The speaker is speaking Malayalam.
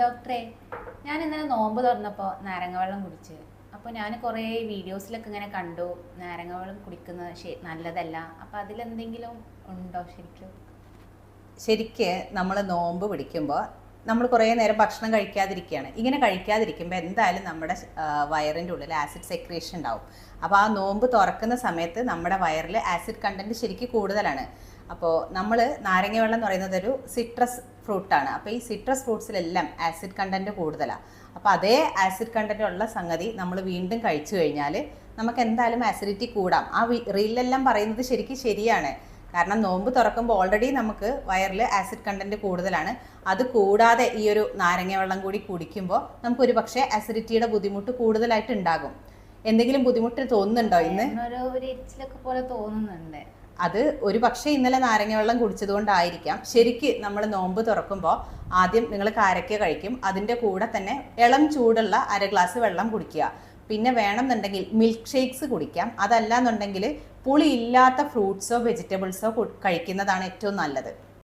ഡോക്ടറെ ഞാൻ ഇന്നലെ നോമ്പ് തുറന്നപ്പോൾ നാരങ്ങ വെള്ളം കുടിച്ച്. അപ്പോൾ ഞാൻ കുറേ വീഡിയോസിലൊക്കെ ഇങ്ങനെ കണ്ടു നാരങ്ങ വെള്ളം കുടിക്കുന്നത് നല്ലതല്ല. അപ്പോൾ അതിലെന്തെങ്കിലും ഉണ്ടോ ശരിക്കും? ശരിക്ക് നമ്മൾ നോമ്പ് പിടിക്കുമ്പോൾ നമ്മൾ കുറേ നേരം ഭക്ഷണം കഴിക്കാതിരിക്കുകയാണ്. ഇങ്ങനെ കഴിക്കാതിരിക്കുമ്പോൾ എന്തായാലും നമ്മുടെ വയറിന്റെ ഉള്ളിൽ ആസിഡ് സെക്രീഷൻ ഉണ്ടാവും. അപ്പോൾ ആ നോമ്പ് തുറക്കുന്ന സമയത്ത് നമ്മുടെ വയറിൽ ആസിഡ് കണ്ടന്റ് ശരിക്കും കൂടുതലാണ്. അപ്പോൾ നമ്മൾ നാരങ്ങ വെള്ളം എന്ന് പറയുന്നത് ഒരു സിട്രസ് ഫ്രൂട്ടാണ് അപ്പോൾ ഈ സിട്രസ് ഫ്രൂട്ട്സിലെല്ലാം ആസിഡ് കണ്ടന്റ് കൂടുതലാണ് അപ്പോൾ അതേ ആസിഡ് കണ്ടന്റ് ഉള്ള സംഗതി നമ്മൾ വീണ്ടും കഴിച്ചു കഴിഞ്ഞാൽ നമുക്ക് എന്തായാലും ആസിഡിറ്റി കൂടാം. ആ റീലിലെല്ലാം പറയുന്നത് ശരിക്കും ശരിയാണ്. കാരണം നോമ്പ് തുറക്കുമ്പോൾ ഓൾറെഡി നമുക്ക് വയറിൽ ആസിഡ് കണ്ടന്റ് കൂടുതലാണ്. അത് കൂടാതെ ഈ ഒരു നാരങ്ങ വെള്ളം കൂടി കുടിക്കുമ്പോൾ നമുക്ക് ഒരു പക്ഷേ ആസിഡിറ്റിയുടെ ബുദ്ധിമുട്ട് കൂടുതലായിട്ട് ഉണ്ടാകും. എന്തെങ്കിലും ബുദ്ധിമുട്ട് തോന്നുന്നുണ്ടോ ഇന്ന്? പോലെ തോന്നുന്നുണ്ട്. അത് ഒരു പക്ഷേ ഇന്നലെ നാരങ്ങ വെള്ളം കുടിച്ചതുകൊണ്ടായിരിക്കാം. ശരിക്ക് നമ്മൾ നോമ്പ് തുറക്കുമ്പോൾ ആദ്യം നിങ്ങൾ കാരക്ക കഴിക്കും. അതിന്റെ കൂടെ തന്നെ ഇളം ചൂടുള്ള അര ഗ്ലാസ് വെള്ളം കുടിക്കുക. പിന്നെ വേണമെന്നുണ്ടെങ്കിൽ മിൽക്ക് ഷേക്സ് കുടിക്കാം. അതല്ല എന്നുണ്ടെങ്കിൽ പുളിയില്ലാത്ത ഫ്രൂട്ട്സോ വെജിറ്റബിൾസോ കഴിക്കുന്നതാണ് ഏറ്റവും നല്ലത്.